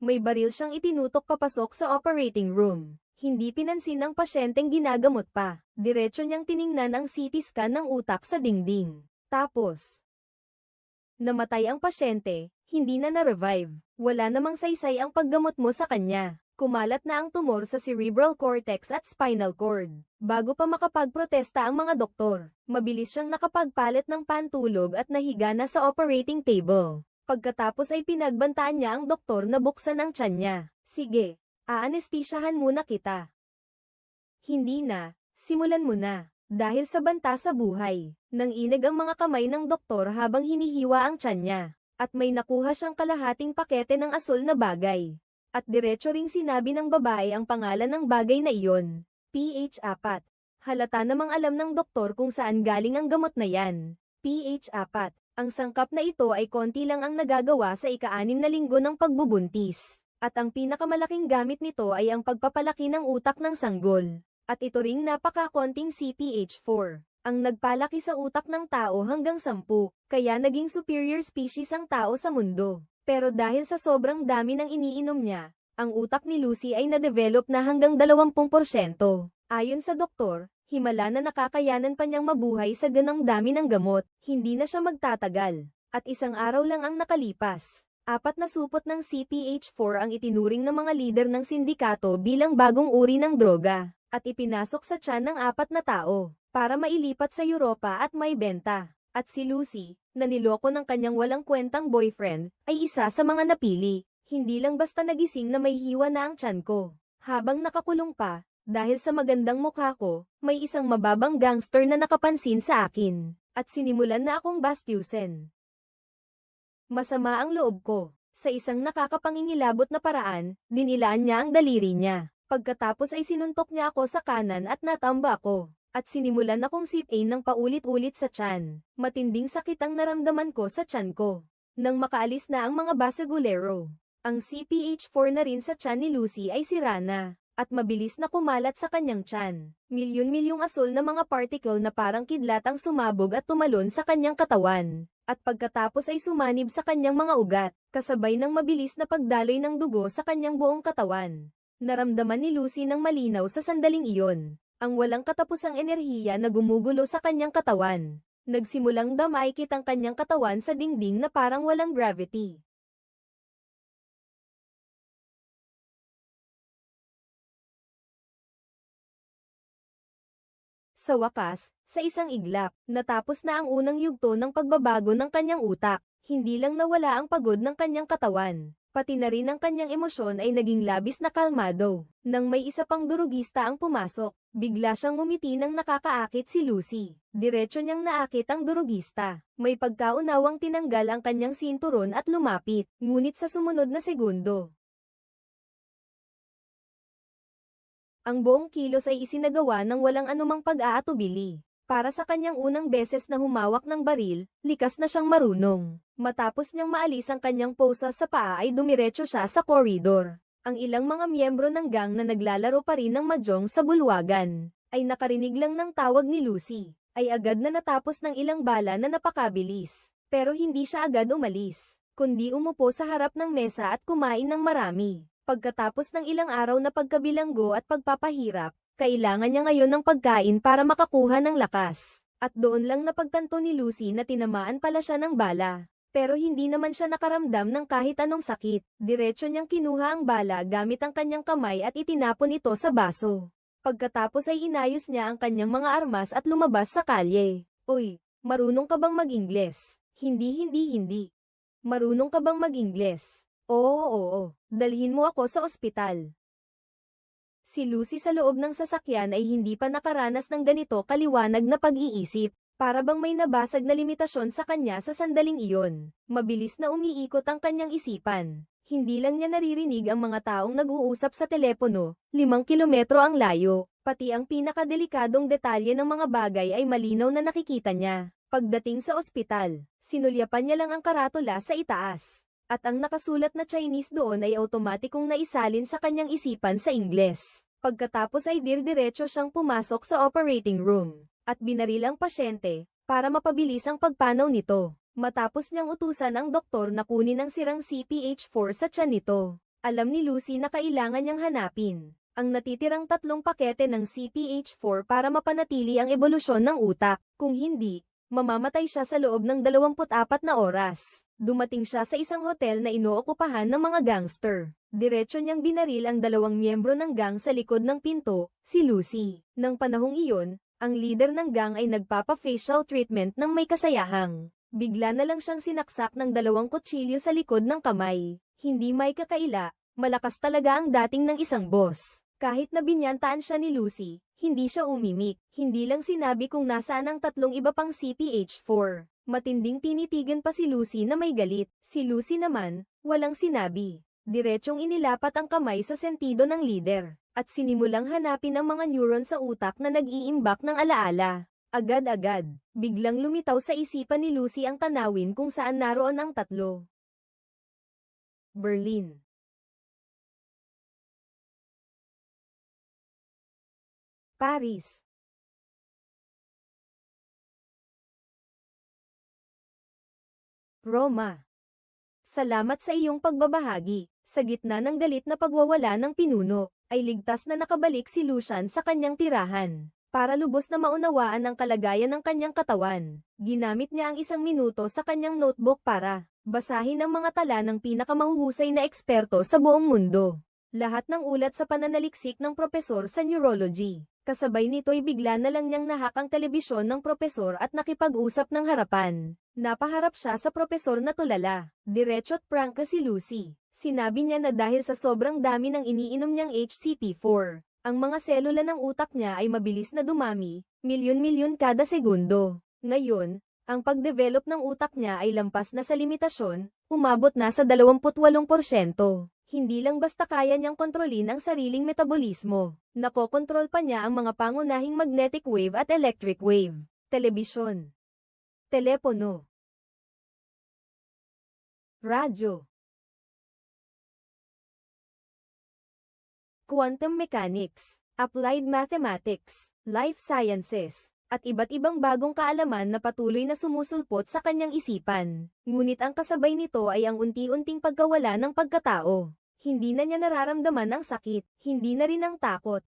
May baril siyang itinutok papasok sa operating room. Hindi pinansin ng pasyenteng ginagamot pa. Diretso niyang tiningnan ang CT scan ng utak sa dingding. Tapos, namatay ang pasyente, hindi na na-revive. Wala namang saysay ang paggamot mo sa kanya. Kumalat na ang tumor sa cerebral cortex at spinal cord. Bago pa makapagprotesta ang mga doktor, mabilis siyang nakapagpalit ng pantulog at nahiga na sa operating table. Pagkatapos ay pinagbantaan niya ang doktor na buksan ang tiyan niya. Sige, aanestisyahan muna kita. Hindi na, simulan mo na. Dahil sa banta sa buhay, nang inag ang mga kamay ng doktor habang hinihiwa ang tiyan niya. At may nakuha siyang kalahating pakete ng asul na bagay. At diretso ring sinabi ng babae ang pangalan ng bagay na iyon. PH4. Halata namang alam ng doktor kung saan galing ang gamot na yan. PH4. Ang sangkap na ito ay konti lang ang nagagawa sa ika-anim na linggo ng pagbubuntis. At ang pinakamalaking gamit nito ay ang pagpapalaki ng utak ng sanggol. At ito ring napakakonting CPH4. Ang nagpalaki sa utak ng tao hanggang 10, kaya naging superior species ang tao sa mundo. Pero dahil sa sobrang dami ng iniinom niya, ang utak ni Lucy ay na-develop na hanggang 20%. Ayon sa doktor, himala na nakakayanan pa niyang mabuhay sa ganang dami ng gamot, hindi na siya magtatagal. At isang araw lang ang nakalipas. Apat na supot ng CPH4 ang itinuring ng mga lider ng sindikato bilang bagong uri ng droga, at ipinasok sa tiyan ng apat na tao, para mailipat sa Europa at may benta. At si Lucy, na niloko ng kanyang walang kwentang boyfriend, ay isa sa mga napili. Hindi lang basta nagising na may hiwa na ang tiyan ko. Habang nakakulong pa, dahil sa magandang mukha ko, may isang mababang gangster na nakapansin sa akin, at sinimulan na akong bastyusin. Masama ang loob ko. Sa isang nakakapangingilabot na paraan, dinilaan niya ang daliri niya. Pagkatapos ay sinuntok niya ako sa kanan at natamba ako. At sinimulan akong sipain ng paulit-ulit sa tiyan. Matinding sakit ang naramdaman ko sa tiyan ko. Nang makaalis na ang mga basagulero, ang CPH4 na rin sa tiyan ni Lucy ay sira na, at mabilis na kumalat sa kanyang tiyan. Milyon-milyong asul na mga particle na parang kidlat ang sumabog at tumalon sa kanyang katawan. At pagkatapos ay sumanib sa kanyang mga ugat, kasabay ng mabilis na pagdaloy ng dugo sa kanyang buong katawan. Naramdaman ni Lucy ng malinaw sa sandaling iyon, ang walang katapusang enerhiya na gumugulo sa kanyang katawan. Nagsimulang damaykit ang kanyang katawan sa dingding na parang walang gravity. Sa wakas, sa isang iglap, natapos na ang unang yugto ng pagbabago ng kanyang utak. Hindi lang nawala ang pagod ng kanyang katawan, pati na rin ang kanyang emosyon ay naging labis na kalmado. Nang may isa pang durugista ang pumasok, bigla siyang ngumiti nang nakakaakit si Lucy. Diretso niyang naakit ang durugista. May pagkaunawang tinanggal ang kanyang sinturon at lumapit, ngunit sa sumunod na segundo, Ang buong kilos ay isinagawa ng walang anumang pag-aatubili. Para sa kanyang unang beses na humawak ng baril, likas na siyang marunong. Matapos niyang maalis ang kanyang posa sa paa ay dumiretso siya sa koridor. Ang ilang mga miyembro ng gang na naglalaro pa rin ng mahjong sa bulwagan, ay nakarinig lang ng tawag ni Lucy, ay agad na natapos ng ilang bala na napakabilis. Pero hindi siya agad umalis, kundi umupo sa harap ng mesa at kumain ng marami. Pagkatapos ng ilang araw na pagkabilanggo at pagpapahirap, kailangan niya ngayon ng pagkain para makakuha ng lakas. At doon lang napagtanto ni Lucy na tinamaan pala siya ng bala. Pero hindi naman siya nakaramdam ng kahit anong sakit. Diretso niyang kinuha ang bala gamit ang kanyang kamay at itinapon ito sa baso. Pagkatapos ay inayos niya ang kanyang mga armas at lumabas sa kalye. Uy, marunong ka bang mag-Ingles? Hindi hindi hindi. Marunong ka bang mag-Ingles? Oo oo, dalhin mo ako sa ospital. Si Lucy sa loob ng sasakyan ay hindi pa nakaranas ng ganito kaliwanag na pag-iisip, para bang may nabasag na limitasyon sa kanya sa sandaling iyon. Mabilis na umiikot ang kanyang isipan. Hindi lang niya naririnig ang mga taong nag-uusap sa telepono, limang kilometro ang layo, pati ang pinakadelikadong detalye ng mga bagay ay malinaw na nakikita niya. Pagdating sa ospital, sinulyapan niya lang ang karatula sa itaas at ang nakasulat na Chinese doon ay automatikong naisalin sa kanyang isipan sa Ingles. Pagkatapos ay dirdiretso siyang pumasok sa operating room, at binaril ang pasyente, para mapabilis ang pagpanaw nito. Matapos niyang utusan ang doktor na kunin ang sirang CPH4 sa tiyan nito. Alam ni Lucy na kailangan niyang hanapin ang natitirang tatlong pakete ng CPH4 para mapanatili ang ebolusyon ng utak. Kung hindi, mamamatay siya sa loob ng 24 na oras. Dumating siya sa isang hotel na inookupahan ng mga gangster. Diretso niyang binaril ang dalawang miyembro ng gang sa likod ng pinto, si Lucy. Nang panahong iyon, ang leader ng gang ay nagpapa-facial treatment ng may kasayahang. Bigla na lang siyang sinaksak ng dalawang kutsilyo sa likod ng kamay. Hindi may kakaila, malakas talaga ang dating ng isang boss. Kahit na binyantaan siya ni Lucy, hindi siya umimik. Hindi lang sinabi kung nasaan ang tatlong iba pang CPH4. Matinding tinitigan pa si Lucy na may galit. Si Lucy naman, walang sinabi. Diretsong inilapat ang kamay sa sentido ng leader, at sinimulang hanapin ang mga neuron sa utak na nag-iimbak ng alaala. Agad-agad, biglang lumitaw sa isipan ni Lucy ang tanawin kung saan naroon ang tatlo. Berlin. Paris. Roma. Salamat sa iyong pagbabahagi. Sa gitna ng galit na pagwawala ng pinuno, ay ligtas na nakabalik si Lucian sa kanyang tirahan. Para lubos na maunawaan ang kalagayan ng kanyang katawan, ginamit niya ang isang minuto sa kanyang notebook para basahin ang mga tala ng pinakamahuhusay na eksperto sa buong mundo. Lahat ng ulat sa pananaliksik ng propesor sa neurology. Kasabay nito'y bigla na lang niyang nahak ang telebisyon ng propesor at nakipag-usap ng harapan. Napaharap siya sa propesor na tulala. Diretso't prangka si Lucy. Sinabi niya na dahil sa sobrang dami ng iniinom niyang HCP4, ang mga selula ng utak niya ay mabilis na dumami, milyon-milyon kada segundo. Ngayon, ang pagdevelop ng utak niya ay lampas na sa limitasyon, umabot na sa 28%. Hindi lang basta kaya niyang kontrolin ang sariling metabolismo, nakokontrol pa niya ang mga pangunahing magnetic wave at electric wave, telebisyon, telepono, radyo, quantum mechanics, applied mathematics, life sciences, at iba't ibang bagong kaalaman na patuloy na sumusulpot sa kanyang isipan. Ngunit ang kasabay nito ay ang unti-unting pagkawala ng pagkatao. Hindi na niya nararamdaman ang sakit, hindi na rin ang takot.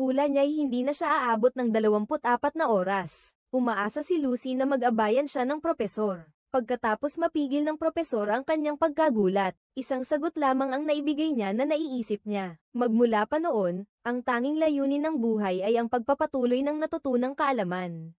Hula niya'y hindi na siya aabot ng 24 na oras. Umaasa si Lucy na mag-abayan siya ng propesor. Pagkatapos mapigil ng propesor ang kanyang pagkagulat, isang sagot lamang ang naibigay niya na naiisip niya. Magmula pa noon, ang tanging layunin ng buhay ay ang pagpapatuloy ng natutunang kaalaman.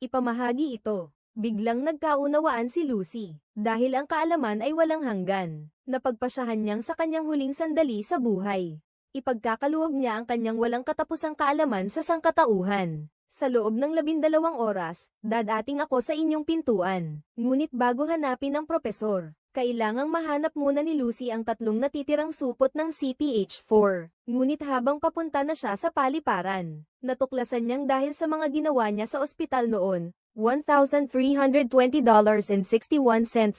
Ipamahagi ito. Biglang nagkaunawaan si Lucy, dahil ang kaalaman ay walang hanggan. Napagpasyahan niyang sa kanyang huling sandali sa buhay. Ipagkakaloob niya ang kanyang walang katapusang kaalaman sa sangkatauhan. Sa loob ng labindalawang oras, dadating ako sa inyong pintuan. Ngunit bago hanapin ang propesor, kailangang mahanap muna ni Lucy ang tatlong natitirang supot ng CPH4. Ngunit habang papunta na siya sa paliparan, natuklasan niyang dahil sa mga ginawa niya sa ospital noon, $1,320.61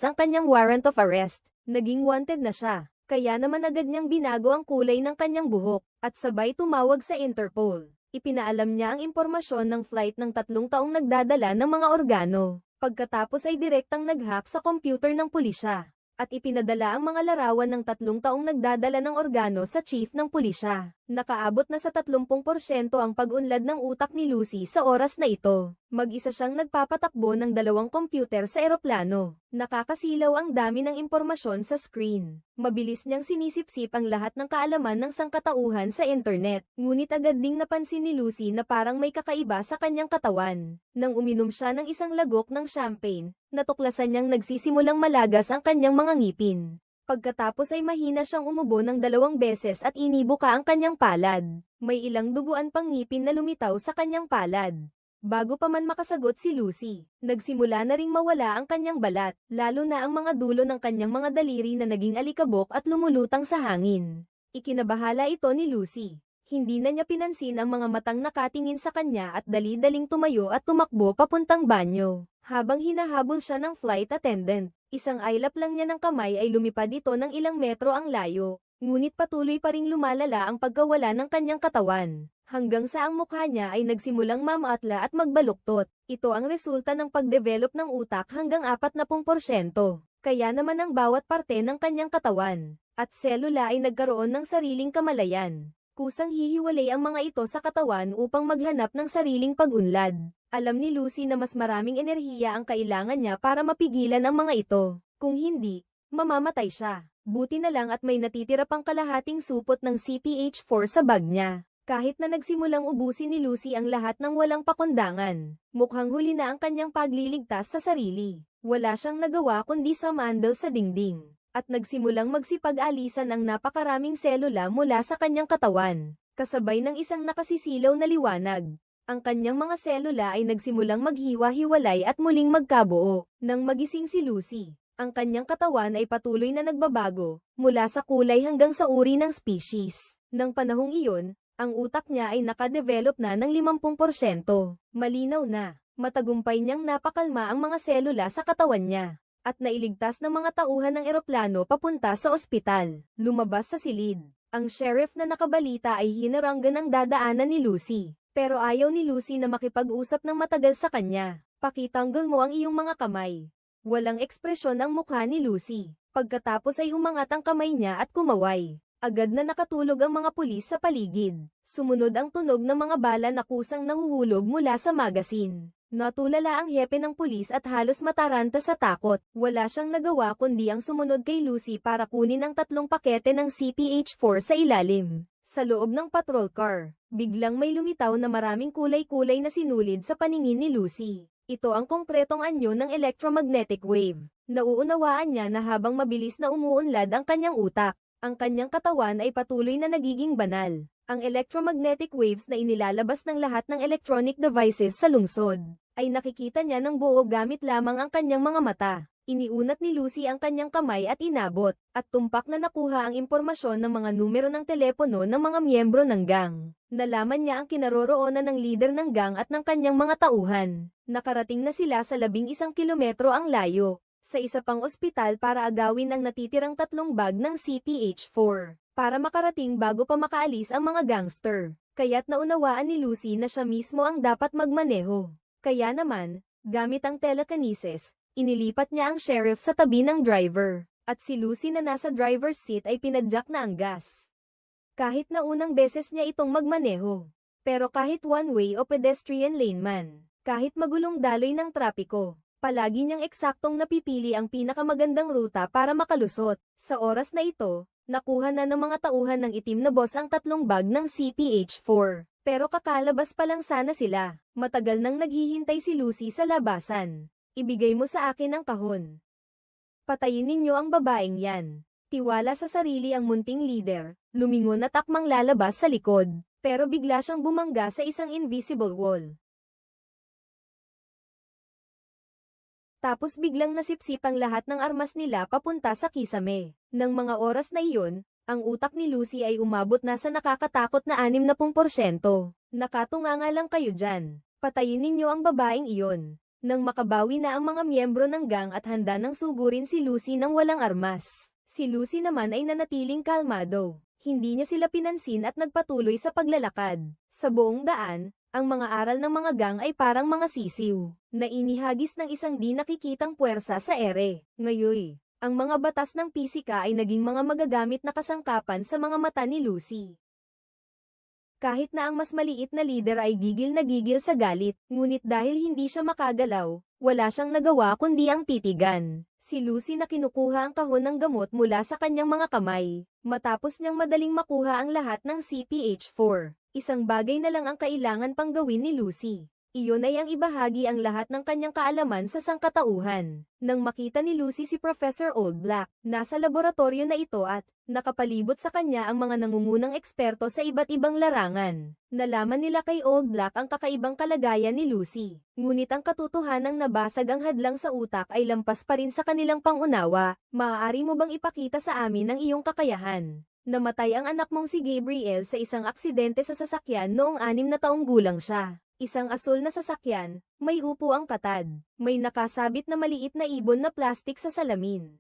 ang kanyang warrant of arrest. Naging wanted na siya, kaya naman agad niyang binago ang kulay ng kanyang buhok, at sabay tumawag sa Interpol. Ipinaalam niya ang impormasyon ng flight ng tatlong taong nagdadala ng mga organo. Pagkatapos ay direktang nag-hack sa computer ng pulisya, at ipinadala ang mga larawan ng tatlong taong nagdadala ng organo sa chief ng pulisya. Nakaabot na sa 30% ang pag-unlad ng utak ni Lucy sa oras na ito. Mag-isa siyang nagpapatakbo ng dalawang computer sa eroplano. Nakakasilaw ang dami ng impormasyon sa screen. Mabilis niyang sinisipsip ang lahat ng kaalaman ng sangkatauhan sa internet. Ngunit agad ding napansin ni Lucy na parang may kakaiba sa kanyang katawan. Nang uminom siya ng isang lagok ng champagne, natuklasan niyang nagsisimulang malagas ang kanyang mga ngipin. Pagkatapos ay mahina siyang umubo ng dalawang beses at inibuka ang kanyang palad. May ilang duguan pang ngipin na lumitaw sa kanyang palad. Bago pa man makasagot si Lucy, nagsimula na ring mawala ang kanyang balat, lalo na ang mga dulo ng kanyang mga daliri na naging alikabok at lumulutang sa hangin. Ikinabahala ito ni Lucy. Hindi na niya pinansin ang mga matang nakatingin sa kanya at dali-daling tumayo at tumakbo papuntang banyo. Habang hinahabol siya ng flight attendant, isang aylap lang niya ng kamay ay lumipad ito ng ilang metro ang layo, ngunit patuloy pa ring lumalala ang pagkawala ng kanyang katawan. Hanggang sa ang mukha niya ay nagsimulang mamaatla at magbaluktot. Ito ang resulta ng pagdevelop ng utak hanggang 40%. Kaya naman ang bawat parte ng kanyang katawan at selula ay nagkaroon ng sariling kamalayan. Kusang hihiwalay ang mga ito sa katawan upang maghanap ng sariling pag-unlad. Alam ni Lucy na mas maraming enerhiya ang kailangan niya para mapigilan ang mga ito. Kung hindi, mamamatay siya. Buti na lang at may natitira pang kalahating supot ng CPH-4 sa bag niya. Kahit na nagsimulang ubusin ni Lucy ang lahat ng walang pakundangan, mukhang huli na ang kanyang pagliligtas sa sarili. Wala siyang nagawa kundi sa mandal sa dingding, at nagsimulang magsipag-alisan ang napakaraming selula mula sa kanyang katawan, kasabay ng isang nakasisilaw na liwanag. Ang kanyang mga selula ay nagsimulang maghiwa-hiwalay at muling magkabuo. Nang magising si Lucy, ang kanyang katawan ay patuloy na nagbabago, mula sa kulay hanggang sa uri ng species. Nang panahong iyon, ang utak niya ay nakadevelop na ng 50%. Malinaw na, matagumpay niyang napakalma ang mga selula sa katawan niya, at nailigtas ng mga tauhan ng eroplano papunta sa ospital. Lumabas sa silid. Ang sheriff na nakabalita ay hinaranggan ang dadaanan ni Lucy, pero ayaw ni Lucy na makipag-usap ng matagal sa kanya. Pakitanggol mo ang iyong mga kamay. Walang ekspresyon ang mukha ni Lucy. Pagkatapos ay umangat ang kamay niya at kumaway. Agad na nakatulog ang mga pulis sa paligid. Sumunod ang tunog ng mga bala na kusang nahuhulog mula sa magasin. Natulala ang hepe ng pulis at halos mataranta sa takot. Wala siyang nagawa kundi ang sumunod kay Lucy para kunin ang tatlong pakete ng CPH-4 sa ilalim. Sa loob ng patrol car, biglang may lumitaw na maraming kulay-kulay na sinulid sa paningin ni Lucy. Ito ang konkretong anyo ng electromagnetic wave. Nauunawaan niya na habang mabilis na umuunlad ang kanyang utak, ang kanyang katawan ay patuloy na nagiging banal. Ang electromagnetic waves na inilalabas ng lahat ng electronic devices sa lungsod, ay nakikita niya ng buo gamit lamang ang kanyang mga mata. Iniunat ni Lucy ang kanyang kamay at inabot, at tumpak na nakuha ang impormasyon ng mga numero ng telepono ng mga miyembro ng gang. Nalaman niya ang kinaroroonan ng leader ng gang at ng kanyang mga tauhan. Nakarating na sila sa labing isang kilometro ang layo, sa isa pang ospital para agawin ang natitirang tatlong bag ng CPH-4, para makarating bago pa makaalis ang mga gangster. Kaya't naunawaan ni Lucy na siya mismo ang dapat magmaneho. Kaya naman, gamit ang telekinesis, inilipat niya ang sheriff sa tabi ng driver, at si Lucy na nasa driver's seat ay pinadyak na ang gas. Kahit na unang beses niya itong magmaneho, pero kahit one-way o pedestrian lane man, kahit magulong daloy ng trapiko, palagi niyang eksaktong napipili ang pinakamagandang ruta para makalusot. Sa oras na ito, nakuha na ng mga tauhan ng itim na boss ang tatlong bag ng CPH-4. Pero kakalabas pa lang sana sila. Matagal nang naghihintay si Lucy sa labasan. Ibigay mo sa akin ang kahon. Patayin ninyo ang babaeng yan. Tiwala sa sarili ang munting leader, lumingon at akmang lalabas sa likod, pero bigla siyang bumangga sa isang invisible wall. Tapos biglang nasipsip ang lahat ng armas nila papunta sa kisame. Nang mga oras na iyon, ang utak ni Lucy ay umabot na sa nakakatakot na 60%. Nakatunga nga lang kayo dyan. Patayin ninyo ang babaeng iyon. Nang makabawi na ang mga miyembro ng gang at handa nang sugurin si Lucy ng walang armas. Si Lucy naman ay nanatiling kalmado. Hindi niya sila pinansin at nagpatuloy sa paglalakad. Sa buong daan, ang mga aral ng mga gang ay parang mga sisiw, na inihagis ng isang di nakikitang puwersa sa ere. Ngayoy, ang mga batas ng pisika ay naging mga magagamit na kasangkapan sa mga mata ni Lucy. Kahit na ang mas maliit na leader ay gigil na gigil sa galit, ngunit dahil hindi siya makagalaw, wala siyang nagawa kundi ang titigan. Si Lucy na kinukuha ang kahon ng gamot mula sa kanyang mga kamay, matapos niyang madaling makuha ang lahat ng CPH-4. Isang bagay na lang ang kailangan pang gawin ni Lucy. Iyon ay ang ibahagi ang lahat ng kanyang kaalaman sa sangkatauhan. Nang makita ni Lucy si Professor Old Black, nasa laboratorio na ito at, nakapalibot sa kanya ang mga nangungunang eksperto sa iba't ibang larangan. Nalaman nila kay Old Black ang kakaibang kalagayan ni Lucy. Ngunit ang katotohanang nabasag ang hadlang sa utak ay lampas pa rin sa kanilang pangunawa. Maaari mo bang ipakita sa amin ang iyong kakayahan? Namatay ang anak mong si Gabriel sa isang aksidente sa sasakyan noong anim na taong gulang siya. Isang asul na sasakyan, may upo ang katad, may nakasabit na maliit na ibon na plastik sa salamin.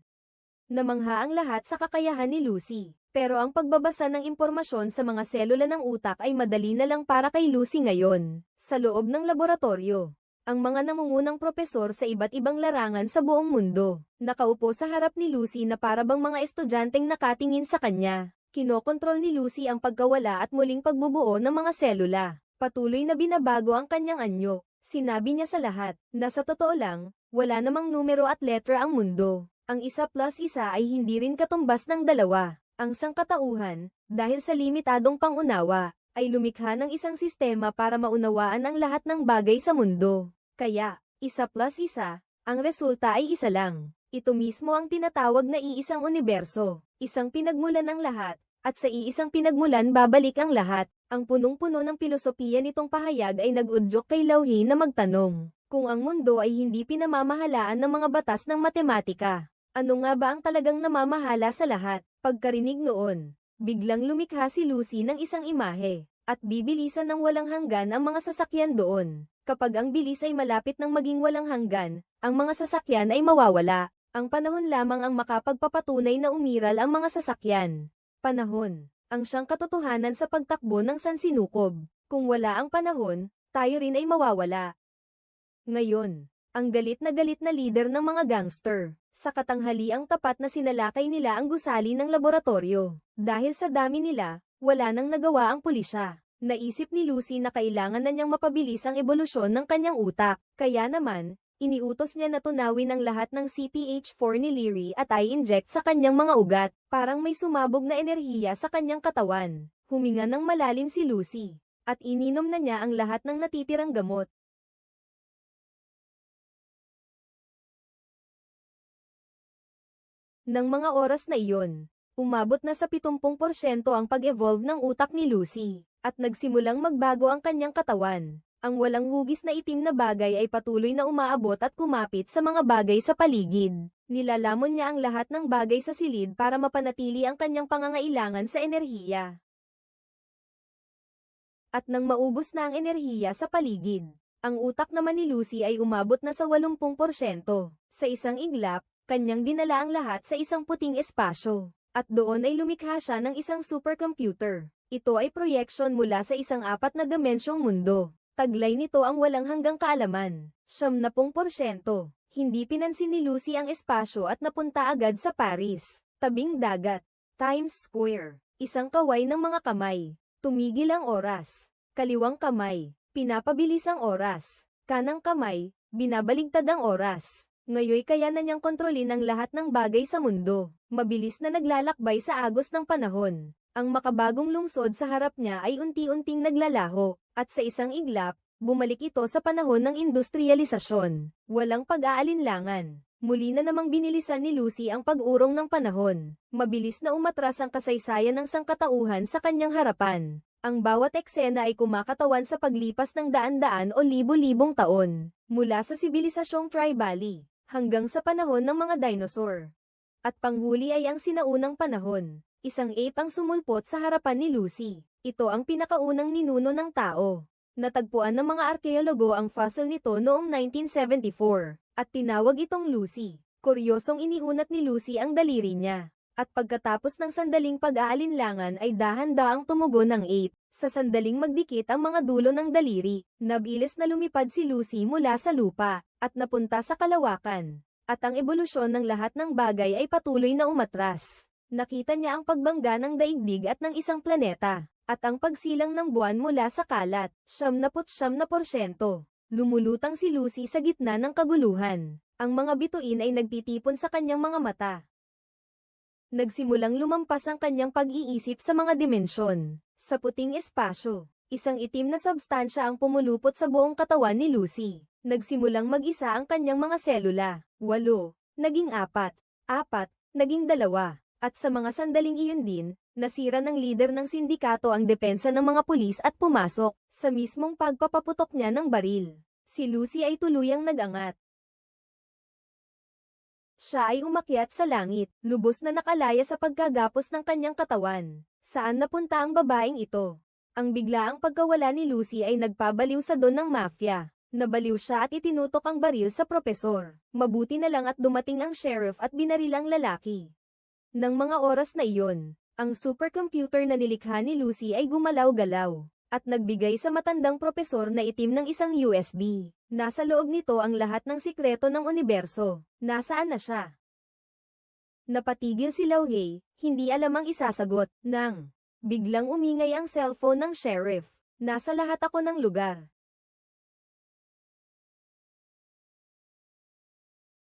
Namangha ang lahat sa kakayahan ni Lucy, pero ang pagbabasa ng impormasyon sa mga selula ng utak ay madali na lang para kay Lucy ngayon. Sa loob ng laboratorio, ang mga namungunang propesor sa iba't ibang larangan sa buong mundo. Nakaupo sa harap ni Lucy na parabang mga estudyanteng nakatingin sa kanya. Kinokontrol ni Lucy ang pagkawala at muling pagbubuo ng mga selula. Patuloy na binabago ang kanyang anyo. Sinabi niya sa lahat, na sa totoo lang, wala namang numero at letra ang mundo. Ang isa plus isa ay hindi rin katumbas ng dalawa. Ang sangkatauhan, dahil sa limitadong pangunawa, ay lumikha ng isang sistema para maunawaan ang lahat ng bagay sa mundo. Kaya, isa plus isa, ang resulta ay isa lang. Ito mismo ang tinatawag na iisang universo, isang pinagmulan ng lahat, at sa iisang pinagmulan babalik ang lahat. Ang punong-puno ng pilosopiya nitong pahayag ay nag-udyok kay Lauhi na magtanong, kung ang mundo ay hindi pinamamahalaan ng mga batas ng matematika, ano nga ba ang talagang namamahala sa lahat? Pagkarinig noon, biglang lumikha si Lucy ng isang imahe, at bibilisan ng walang hanggan ang mga sasakyan doon. Kapag ang bilis ay malapit ng maging walang hanggan, ang mga sasakyan ay mawawala. Ang panahon lamang ang makapagpapatunay na umiral ang mga sasakyan. Panahon, ang siyang katotohanan sa pagtakbo ng sansinukob. Kung wala ang panahon, tayo rin ay mawawala. Ngayon, ang galit na galit na leader ng mga gangster, sa katanghali ang tapat na sinalakay nila ang gusali ng laboratorio. Dahil sa dami nila, wala nang nagawa ang pulisya. Naisip ni Lucy na kailangan na niyang mapabilis ang ebolusyon ng kanyang utak. Kaya naman, iniutos niya na tunawin ang lahat ng CPH4 ni Leary at i-inject sa kanyang mga ugat. Parang may sumabog na enerhiya sa kanyang katawan. Huminga ng malalim si Lucy. At ininom na niya ang lahat ng natitirang gamot. Nang mga oras na iyon, umabot na sa 70% ang pag-evolve ng utak ni Lucy, at nagsimulang magbago ang kanyang katawan. Ang walang hugis na itim na bagay ay patuloy na umaabot at kumapit sa mga bagay sa paligid. Nilalamon niya ang lahat ng bagay sa silid para mapanatili ang kanyang pangangailangan sa enerhiya. At nang maubos na ang enerhiya sa paligid, ang utak naman ni Lucy ay umabot na sa 80%. Sa isang iglap, kanyang dinala ang lahat sa isang puting espasyo. At doon ay lumikha siya ng isang supercomputer. Ito ay proyection mula sa isang apat na dimensyong mundo. Taglay nito ang walang hanggang kaalaman. Siyam na pong porsyento. Hindi pinansin ni Lucy ang espasyo at napunta agad sa Paris. Tabing dagat. Times Square. Isang kaway ng mga kamay. Tumigil ang oras. Kaliwang kamay. Pinapabilis ang oras. Kanang kamay. Binabaligtad ang oras. Ngayoy kaya na niyang kontrolin ang lahat ng bagay sa mundo. Mabilis na naglalakbay sa agos ng panahon. Ang makabagong lungsod sa harap niya ay unti-unting naglalaho, at sa isang iglap, bumalik ito sa panahon ng industrialisasyon. Walang pag-aalinlangan. Muli na namang binilisan ni Lucy ang pag-urong ng panahon. Mabilis na umatras ang kasaysayan ng sangkatauhan sa kanyang harapan. Ang bawat eksena ay kumakatawan sa paglipas ng daan-daan o libo-libong taon, mula sa sibilisasyong tribali, hanggang sa panahon ng mga dinosaur. At panghuli ay ang sinaunang panahon. Isang ape ang sumulpot sa harapan ni Lucy. Ito ang pinakaunang ninuno ng tao. Natagpuan ng mga arkeologo ang fossil nito noong 1974, at tinawag itong Lucy. Kuryosong iniunat ni Lucy ang daliri niya. At pagkatapos ng sandaling pag-aalinlangan ay dahan-daang tumugon ng ape. Sa sandaling magdikit ang mga dulo ng daliri, nabilis na lumipad si Lucy mula sa lupa, at napunta sa kalawakan. At ang ebolusyon ng lahat ng bagay ay patuloy na umatras. Nakita niya ang pagbangga ng daigdig at ng isang planeta, at ang pagsilang ng buwan mula sa kalat, siyam na siyam na porsyento. Lumulutang si Lucy sa gitna ng kaguluhan. Ang mga bituin ay nagtitipon sa kanyang mga mata. Nagsimulang lumampas ang kanyang pag-iisip sa mga dimensyon. Sa puting espasyo, isang itim na substansya ang pumulupot sa buong katawan ni Lucy. Nagsimulang mag-isa ang kanyang mga selula. Walo, naging apat, apat, naging dalawa. At sa mga sandaling iyon din, nasira ng lider ng sindikato ang depensa ng mga pulis at pumasok sa mismong pagpapaputok niya ng baril. Si Lucy ay tuluyang nagangat. Siya ay umakyat sa langit, lubos na nakalaya sa pagkagapos ng kanyang katawan. Saan napunta ang babaeng ito? Ang biglaang pagkawala ni Lucy ay nagpabaliw sa don ng mafia. Nabaliw siya at itinutok ang baril sa propesor. Mabuti na lang at dumating ang sheriff at binarilang lalaki. Nang mga oras na iyon, ang supercomputer na nilikha ni Lucy ay gumalaw-galaw, at nagbigay sa matandang propesor na itim ng isang USB. Nasa loob nito ang lahat ng sikreto ng universo. Nasaan na siya? Napatigil si Lao Hei, hindi alam ang isasagot, nang biglang umingay ang cellphone ng sheriff. Nasa lahat ako ng lugar.